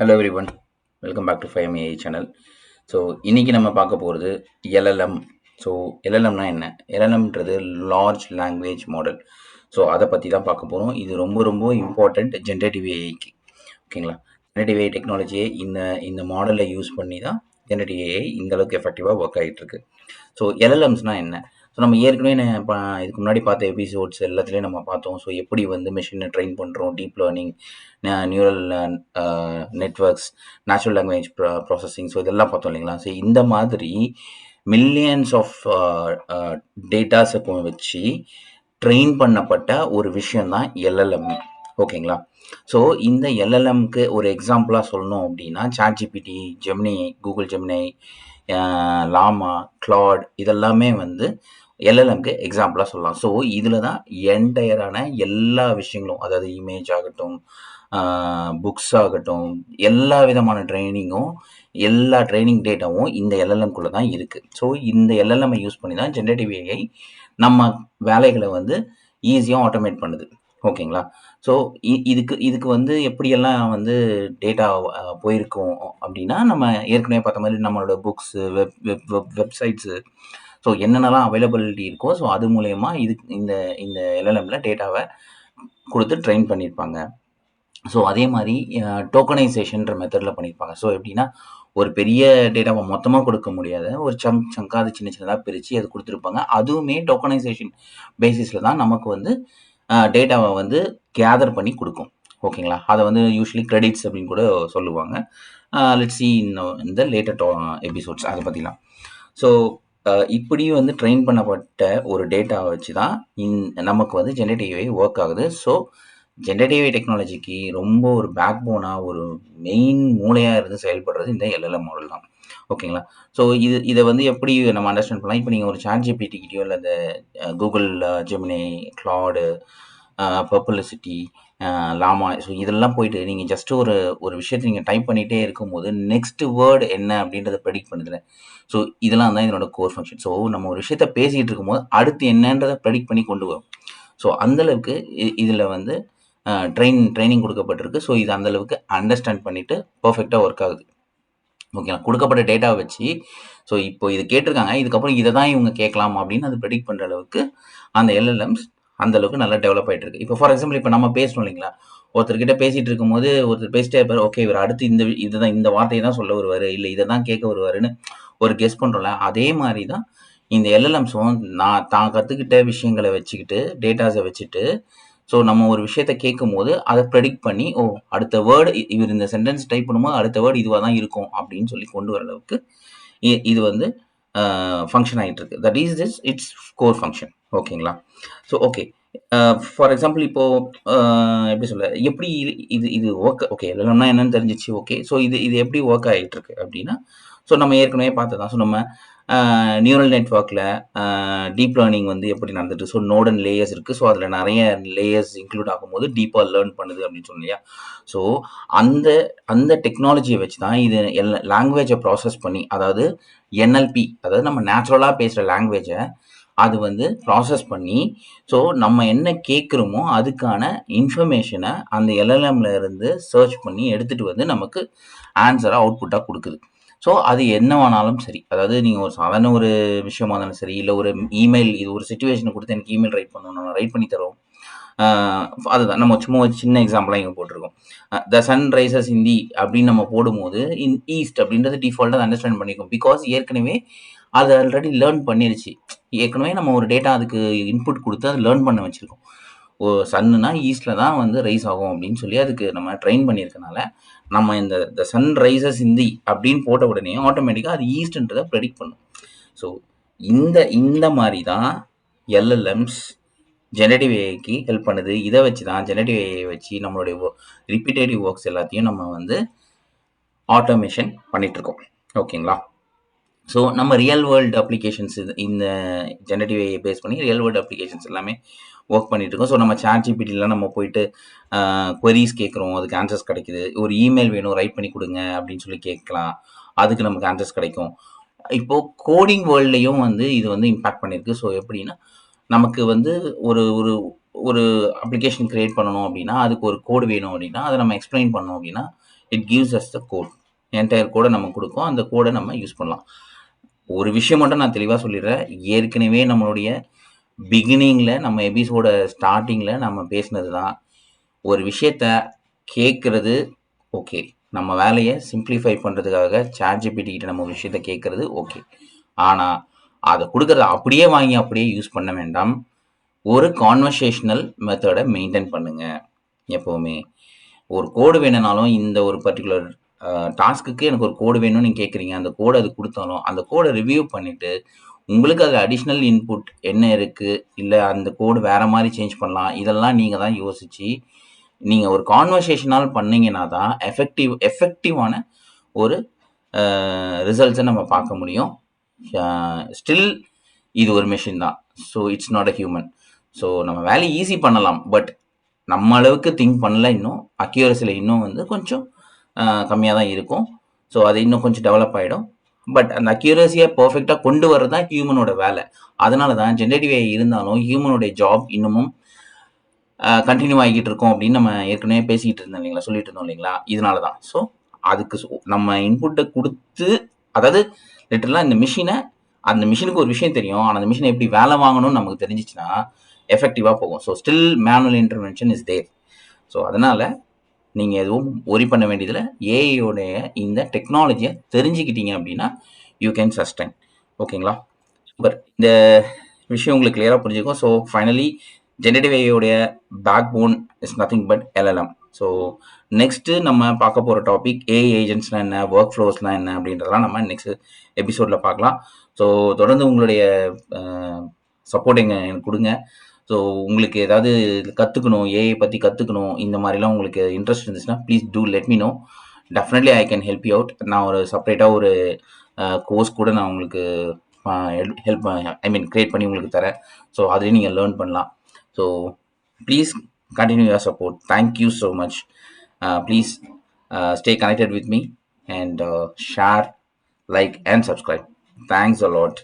Hello everyone welcome back to five AI channel so இன்றைக்கி நம்ம பார்க்க போகிறது எல்எல்எம் ஸோ எல்எல்எம்னா என்ன? எல்எல்எம்ன்றது லார்ஜ் லாங்குவேஜ் மாடல் ஸோ அதை பற்றி தான் பார்க்க போகிறோம் இது ரொம்ப ரொம்ப இம்பார்ட்டண்ட் ஜென்ரேட்டிவ் ஏஐக்கு ஓகேங்களா ஜென்ரேட்டிவ் ஏஐ டெக்னாலஜியை இந்த இந்த மாடலை யூஸ் பண்ணி தான் ஜென்ரேட்டிவ் ஏஐ இந்தளவுக்கு எஃபெக்டிவாக ஒர்க் ஆகிட்டுருக்கு ஸோ எல்எல்எம்ஸ்னால் என்ன? ஸோ நம்ம ஏற்கனவே இதுக்கு முன்னாடி பார்த்த எபிசோட்ஸ் எல்லாத்துலேயும் நம்ம பார்த்தோம். ஸோ எப்படி வந்து மிஷினை ட்ரெயின் பண்ணுறோம் deep learning neural networks natural language processing so இதெல்லாம் பார்த்தோம் இல்லைங்களா? ஸோ இந்த மாதிரி மில்லியன்ஸ் ஆஃப் டேட்டாஸை வச்சு ட்ரெயின் பண்ணப்பட்ட ஒரு விஷயந்தான் எல்எல்எம் ஓகேங்களா? ஸோ இந்த எல்எல்எம்க்கு ஒரு எக்ஸாம்பிளாக சொல்லணும் அப்படின்னா chat GPT Gemini Google Gemini Llama Claude இதெல்லாமே வந்து எல்எல்எம்க்கு எக்ஸாம்பிளாக சொல்லலாம். ஸோ இதில் தான் என்டையரான எல்லா விஷயங்களும் அதாவது இமேஜ் ஆகட்டும் புக்ஸ் ஆகட்டும் எல்லா விதமான ட்ரைனிங்கும் எல்லா ட்ரைனிங் டேட்டாவும் இந்த எல்எல்எம்குள்ளே தான் இருக்குது ஸோ இந்த எல்எல்எம்ஐ யூஸ் பண்ணி தான் ஜென்ரேட்டிவ் ஏஐ நம்ம வேலைகளை வந்து ஈஸியாக ஆட்டோமேட் பண்ணுது. ஓகேங்களா ஸோ இதுக்கு இதுக்கு வந்து எப்படியெல்லாம் வந்து டேட்டா போயிருக்கும் அப்படின்னா நம்ம ஏற்கனவே பார்த்த மாதிரி நம்மளோட books web web web websites so என்னென்னலாம் அவைலபிலிட்டி இருக்கோ ஸோ அது மூலயமா இது இந்த இந்த எல்எல்எம்ல டேட்டாவை கொடுத்து ட்ரெயின் பண்ணியிருப்பாங்க ஸோ அதே மாதிரி டோக்கனைசேஷன்ற மெத்தடில் பண்ணியிருப்பாங்க ஸோ எப்படின்னா ஒரு பெரிய டேட்டாவை மொத்தமாக கொடுக்க முடியாத ஒரு சங்க் சங்காக அது சின்ன சின்னதாக பிரித்து அது கொடுத்துருப்பாங்க. அதுவுமே டோக்கனைசேஷன் பேசிஸில் தான் நமக்கு வந்து டேட்டாவை வந்து கேதர் பண்ணி கொடுக்கும். ஓகேங்களா? அதை வந்து யூஸ்வலி கிரெடிட்ஸ் அப்படின்னு கூட சொல்லுவாங்க. லெட் சி இந்த லேட்டர் எபிசோட்ஸ் அதை பற்றிலாம் ஸோ இப்படி வந்து ட்ரெயின் பண்ணப்பட்ட ஒரு டேட்டாவை வச்சு தான் இந் நமக்கு வந்து ஜென்ரேட்டிவ் ஒர்க் ஆகுது. ஸோ ஜென்ரேட்டிவ் டெக்னாலஜிக்கு ரொம்ப ஒரு பேக் போனாக ஒரு மெயின் மூளையாக இருந்து செயல்படுறது இந்த எல்எல்எம் மாடல் தான். ஓகேங்களா ஸோ இது இதை வந்து எப்படி நம்ம அண்டர்ஸ்டாண்ட் பண்ணலாம்? இப்போ நீங்கள் ஒரு சாட் ஜிபிடிக்கிட்டயோ இல்லை இந்த Google Gemini Claude Perplexity Llama so இதெல்லாம் போயிட்டு நீங்கள் ஜஸ்ட் ஒரு ஒரு விஷயத்தை நீங்கள் டைப் பண்ணிகிட்டே இருக்கும்போது நெக்ஸ்ட் வேர்டு என்ன அப்படின்றத ப்ரெடிக்ட் பண்ணுதுல ஸோ இதெல்லாம் தான் இதனோட கோர் ஃபங்க்ஷன் ஸோ நம்ம ஒரு விஷயத்த பேசிகிட்டு இருக்கும்போது அடுத்து என்னன்றதை ப்ரெடிக்ட் பண்ணி கொண்டு வரும். ஸோ அந்தளவுக்கு இதில் வந்து ட்ரெயின் ட்ரைனிங் கொடுக்கப்பட்டிருக்கு. ஸோ இது அந்தளவுக்கு அண்டர்ஸ்டாண்ட் பண்ணிவிட்டு பர்ஃபெக்டாக ஒர்க் ஆகுது. ஓகேங்களா கொடுக்கப்பட்ட டேட்டாவை வச்சு ஸோ இப்போ இது கேட்டிருக்காங்க இதுக்கப்புறம் இதை தான் இவங்க கேட்கலாம் அப்படின்னு அது ப்ரெடிக்ட் பண்ணுற அளவுக்கு அந்த எல்எல்எம்ஸ் அந்த அளவுக்கு நல்லா டெவலப் ஆகிட்டு இருக்கு இப்போ ஃபார் எக்ஸாம்பிள் இப்போ நம்ம பேசணும் இல்லைங்களா? ஒருத்தர்கிட்ட பேசிட்டு இருக்கும்போது ஒருத்தர் பேசிட்டே இருப்பார். ஓகே இவர் அடுத்து இந்த இதுதான் இந்த வார்த்தையை தான் சொல்ல வருவார். இல்லை இதை தான் கேட்க வருவாருன்னு ஒரு கெஸ் பண்ணுறோம்ல அதே மாதிரி தான் இந்த எல்எல்எம்ஸும் நான் தான் கற்றுக்கிட்ட விஷயங்களை வச்சுக்கிட்டு டேட்டாஸை வச்சுட்டு ஸோ நம்ம ஒரு விஷயத்த கேட்கும் போது அதை ப்ரெடிக்ட் பண்ணி ஓ அடுத்த வேர்டு இவர் இந்த சென்டென்ஸ் டைப் பண்ணும்போது அடுத்த வேர்டு இதுவாக தான் இருக்கும் அப்படின்னு சொல்லி கொண்டு வர அளவுக்கு இது வந்து ஃபங்க்ஷன் ஆகிட்டு இருக்கு. That is this it's core function ஓகேங்களா ஸோ ஓகே ஃபார் எக்ஸாம்பிள் இப்போ எப்படி சொல்ல எப்படி இது இது ஒர்க் ஓகே இல்லைன்னா என்னன்னு தெரிஞ்சிச்சு ஓகே ஸோ இது இது எப்படி ஒர்க் ஆகிட்டு இருக்கு அப்படின்னா ஸோ நம்ம ஏற்கனவே பார்த்ததான் ஸோ நம்ம நியூரல் நெட்ஒர்க்கில் டீப் லேர்னிங் வந்து எப்படி நடந்துட்டு ஸோ நோடன் லேயர்ஸ் இருக்குது ஸோ அதில் நிறைய லேயர்ஸ் இன்க்ளூட் ஆகும்போது டீப்பாக லேர்ன் பண்ணுது அப்படின்னு சொன்னியா ஸோ அந்த அந்த டெக்னாலஜியை வச்சு தான் இது எல்லா லாங்குவேஜை ப்ராசஸ் பண்ணி அதாவது என்எல்பி அதாவது நம்ம நேச்சுரலாக பேசுகிற லாங்குவேஜை அது வந்து ப்ராசஸ் பண்ணி ஸோ நம்ம என்ன கேட்குறோமோ அதுக்கான இன்ஃபர்மேஷனை அந்த எல்எல்எம்ல இருந்து சர்ச் பண்ணி எடுத்துகிட்டு வந்து நமக்கு ஆன்சராக அவுட்புட்டாக கொடுக்குது. ஸோ அது என்னவானாலும் சரி. அதாவது நீங்கள் ஒரு சாதாரண ஒரு விஷயமா இருந்தாலும் சரி இல்லை ஒரு இமெயில் இது ஒரு சுச்சுவேஷனை கொடுத்து எனக்கு இமெயில் ரைட் பண்ணணும் ரைட் பண்ணி தரோம். அதுதான். நம்ம சும்மா ஒரு சின்ன எக்ஸாம்பிளாக இங்கே போட்டிருக்கோம். த சன் ரைசஸ் இந்தி அப்படின்னு நம்ம போடும்போது இன் ஈஸ்ட் அப்படின்றது டிஃபால்ட்டாக அண்டர்ஸ்டாண்ட் பண்ணிக்கும். பிகாஸ் ஏற்கனவே அது ஆல்ரெடி லேர்ன் பண்ணிருச்சு. ஏற்கனவே நம்ம ஒரு டேட்டா அதுக்கு இன்புட் கொடுத்து அதை லேர்ன் பண்ண வச்சுருக்கோம். ஓ சன்னுனா ஈஸ்டில் தான் வந்து ரைஸ் ஆகும் அப்படின்னு சொல்லி அதுக்கு நம்ம ட்ரெயின் பண்ணியிருக்கனால நம்ம இந்த த சன் ரைசஸ் இந்தி அப்படின்னு போட்ட உடனே ஆட்டோமேட்டிக்காக அது ஈஸ்ட்ன்றதை ப்ரெடிக்ட் பண்ணும். ஸோ இந்த இந்த மாதிரி தான் எல்எல்எம்ஸ் ஜெனரேட்டிவ் ஏஐக்கு ஹெல்ப் பண்ணுது. இதை வச்சு தான் ஜெனரேட்டிவ் ஏஐ வச்சு நம்மளுடைய ரிப்பீட்டேட்டிவ் ஒர்க்ஸ் எல்லாத்தையும் நம்ம வந்து ஆட்டோமேஷன் பண்ணிகிட்ருக்கோம் ஓகேங்களா ஸோ நம்ம ரியல் வேர்ல்டு அப்ளிகேஷன்ஸ் இந்த ஜெனரேட்டிவ் ஏஐ பேஸ் பண்ணி ரியல் வேர்ல்டு அப்ளிகேஷன்ஸ் எல்லாமே ஒர்க் பண்ணிட்டு இருக்கோம் ஸோ நம்ம சாட் நம்ம போயிட்டு கொரிஸ் கேட்குறோம். அதுக்கு ஆன்சர்ஸ் கிடைக்குது. ஒரு இமெயில் வேணும் ரைட் பண்ணி கொடுங்க அப்படின்னு சொல்லி கேட்கலாம். அதுக்கு நமக்கு ஆன்சர்ஸ் கிடைக்கும். இப்போது கோடிங் வேர்ல்ட்லேயும் வந்து இது வந்து இம்பேக்ட் பண்ணியிருக்கு ஸோ எப்படின்னா நமக்கு வந்து ஒரு ஒரு ஒரு அப்ளிகேஷன் க்ரியேட் பண்ணணும் அப்படின்னா அதுக்கு ஒரு கோடு வேணும் அப்படின்னா அதை நம்ம எக்ஸ்பிளைன் பண்ணோம் அப்படின்னா it gives us the code entire கோடை நம்ம கொடுக்கும் அந்த கோடை நம்ம யூஸ் பண்ணலாம். ஒரு விஷயம் மட்டும் நான் தெளிவாக சொல்லிடுறேன். ஏற்கனவே நம்மளுடைய பிகினிங்கில் நம்ம எபிசோட ஸ்டார்டிங்கில் நம்ம பேசினது தான் ஒரு விஷயத்த கேட்குறது ஓகே நம்ம வேலையை சிம்பிளிஃபை பண்ணுறதுக்காக சார்ஜிபிடி கிட்ட நம்ம விஷயத்த கேட்குறது ஓகே ஆனால் அதை கொடுக்குறத அப்படியே வாங்கி அப்படியே யூஸ் பண்ண வேண்டாம். ஒரு கான்வர்சேஷனல் மெத்தடை மெயின்டைன் பண்ணுங்கள் எப்போவுமே. ஒரு கோடு வேணும்னாலும் இந்த ஒரு பர்டிகுலர் டாஸ்க்குக்கு எனக்கு ஒரு கோடு வேணும்னு நீங்கள் கேட்குறீங்க அந்த கோடை அது கொடுத்தாலும் அந்த கோடை ரிவ்யூ பண்ணிவிட்டு உங்களுக்கு அதில் அடிஷ்னல் இன்புட் என்ன இருக்குது இல்லை அந்த கோடு வேறு மாதிரி சேஞ்ச் பண்ணலாம். இதெல்லாம் நீங்கள் தான் யோசித்து நீங்கள் ஒரு கான்வர்சேஷனால் பண்ணீங்கன்னா தான் எஃபெக்டிவ் எஃபெக்டிவான ஒரு ரிசல்ட்ஸை நம்ம பார்க்க முடியும். ஸ்டில் இது ஒரு மிஷின் தான். So it's not a human so நம்ம வேலையை ஈஸி பண்ணலாம். பட் நம்ம அளவுக்கு திங்க் பண்ணல இன்னும் அக்யூரஸியில் இன்னும் வந்து கொஞ்சம் கம்மியாக தான் இருக்கும். ஸோ அது இன்னும் கொஞ்சம் டெவலப் ஆகிடும் பட் அந்த அக்யூரஸியை பர்ஃபெக்டாக கொண்டு வர்றது தான் ஹியூமனோட வேலை. அதனால தான் ஜென்ரேட்டிவ் ஏஐ இருந்தாலும் ஹியூமனுடைய ஜாப் இன்னமும் கண்டினியூ ஆகிட்டு இருக்கோம் அப்படின்னு நம்ம ஏற்கனவே பேசிக்கிட்டு இருந்தோம் இல்லைங்களா? சொல்லிட்டு இருந்தோம் இல்லைங்களா? இதனால தான். ஸோ அதுக்கு நம்ம இன்புட்டை கொடுத்து அதாவது லிட்டரலாக இந்த மிஷினை அந்த மிஷினுக்கு ஒரு விஷயம் தெரியும். ஆனால் அந்த மிஷினை எப்படி வேலை வாங்கணும்னு நமக்கு தெரிஞ்சிச்சுன்னா எஃபெக்டிவாக போகும். So still manual intervention is there so அதனால் நீங்கள் எதுவும் ஒரி பண்ண வேண்டியதில் ஏஐயோடைய இந்த டெக்னாலஜியை தெரிஞ்சுக்கிட்டீங்க அப்படின்னா யூ கேன் சஸ்டைன் ஓகேங்களா சூப்பர் இந்த விஷயம் உங்களுக்கு கிளியராக புரிஞ்சுக்கும். So finally generative ஏஐயோடைய backbone is nothing but LLM so next நம்ம பார்க்க போகிற டாபிக் ஏஐ ஏஜென்ட்ஸ்லாம் என்ன ஒர்க் ஃப்ளோஸ்லாம் என்ன அப்படின்றதெல்லாம் நம்ம நெக்ஸ்ட் எபிசோடில் பார்க்கலாம். ஸோ தொடர்ந்து உங்களுடைய சப்போர்ட் எங்கள் எனக்கு கொடுங்க. ஸோ உங்களுக்கு ஏதாவது கற்றுக்கணும் ஏஐ பற்றி கற்றுக்கணும் இந்த மாதிரிலாம் உங்களுக்கு இன்ட்ரெஸ்ட் இருந்துச்சுன்னா please do let me know definitely I can help you out நான் ஒரு செப்பரேட்டாக ஒரு கோர்ஸ் கூட நான் உங்களுக்கு ஹெல்ப் ஐ மீன் க்ரியேட் பண்ணி உங்களுக்கு தரேன். ஸோ அதுலேயும் நீங்கள் லேர்ன் பண்ணலாம். So please continue your support thank you so much please stay connected with me and share like and subscribe thanks a lot